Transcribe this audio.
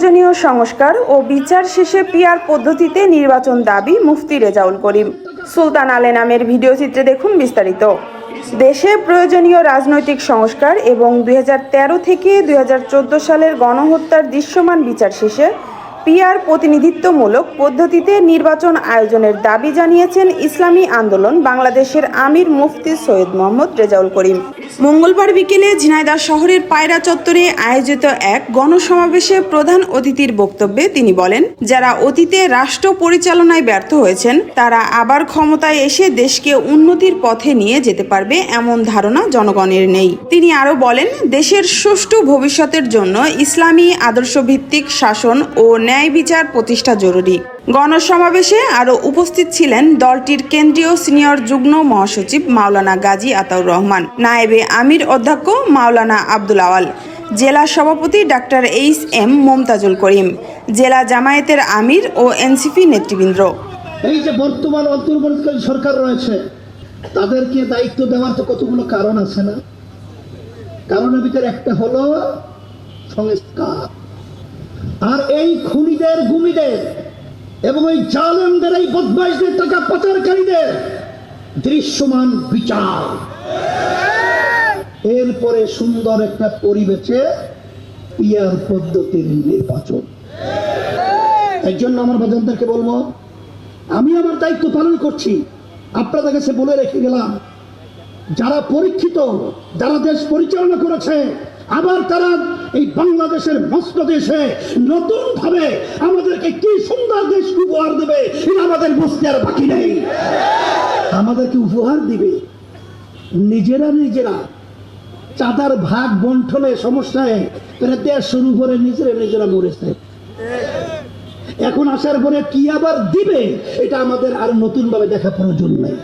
প্রয়োজনীয় সংস্কার ও বিচার শেষে পিয়ার পদ্ধতিতে নির্বাচন দাবি মুফতি রেজাউল করিম। সুলতান আলে নামের ভিডিও চিত্রে দেখুন বিস্তারিত। দেশে প্রয়োজনীয় রাজনৈতিক সংস্কার এবং দুই হাজার তেরো থেকে দুই হাজার চোদ্দ সালের গণহত্যার দৃশ্যমান বিচার শেষে পিয়ার প্রতিনিধিত্বমূলক পদ্ধতিতে নির্বাচন আয়োজনের দাবি জানিয়েছেন ইসলামী আন্দোলন বাংলাদেশের আমির মুফতি সৈয়দ মোহাম্মদ রেজাউল করিম। মঙ্গলবার বিকেলে ঝিনাইদহ শহরের পায়রা চত্বরে আয়োজিত এক গণসমাবেশে প্রধান অতিথির বক্তব্যে তিনি বলেন, যারা অতীতে রাষ্ট্র পরিচালনায় ব্যর্থ হয়েছেন, তারা আবার ক্ষমতায় এসে দেশকে উন্নতির পথে নিয়ে যেতে পারবে এমন ধারণা জনগণের নেই। তিনি আরও বলেন, দেশের সুষ্ঠু ভবিষ্যতের জন্য ইসলামী আদর্শভিত্তিক শাসন ও ন্যায় বিচার প্রতিষ্ঠা জরুরি। গণসমাবেশে আরও উপস্থিত ছিলেন দলটির কেন্দ্রীয় সিনিয়র যুগ্ম মহাসচিব মাওলানা গাজী আতাউর রহমান, নায়েবে আমির অধ্যক্ষ মাওলানা আব্দুল আওয়াল, জেলা সভাপতি ডাক্তার এইচ এম মমতাজুল করিম, জেলা জামায়াতের আমির ও এনসিপি নেতৃবৃন্দ। এই যে বর্তমান অন্তর্বর্তীকালীন সরকার রয়েছে, তাদেরকে দায়িত্ব দেওয়ার তো কতগুলো কারণ আছে না? কারণের ভিতরে একটা হলো সংস্কার। আর এই খুনিদের, গুমিদের এবং ওই জালেমদের, এই বদমাইশদের টাকা পাচারকারীদের দৃশ্যমান বিচার। এরপরে সুন্দর একটা পরিবেশে পিয়ার পদ্ধতির নির্বাচন। এর জন্য আমার বাজানদেরকে বলব, আমি আমার দায়িত্ব পালন করছি। আপনাদের কাছে বলে রেখে গেলাম, যারা পরীক্ষিত, যারা দেশ পরিচালনা করেছে, আবার তারা এই বাংলাদেশের মস্ত দেশে নতুন ভাবে আমাদেরকে কি সুন্দর দেশ উপহার দেবে এটা আমাদের বুঝতে আর বাকি নেই। আমাদেরকে উপহার দিবে। নিজেরা নিজেরা চাঁদার ভাগ বন্টনে সমস্যায় দেশ শুরু করে নিজেরা নিজেরা মরেছে। এখন আসার পরে কি আবার দিবে, এটা আমাদের আর নতুন ভাবে দেখা প্রয়োজন নাই।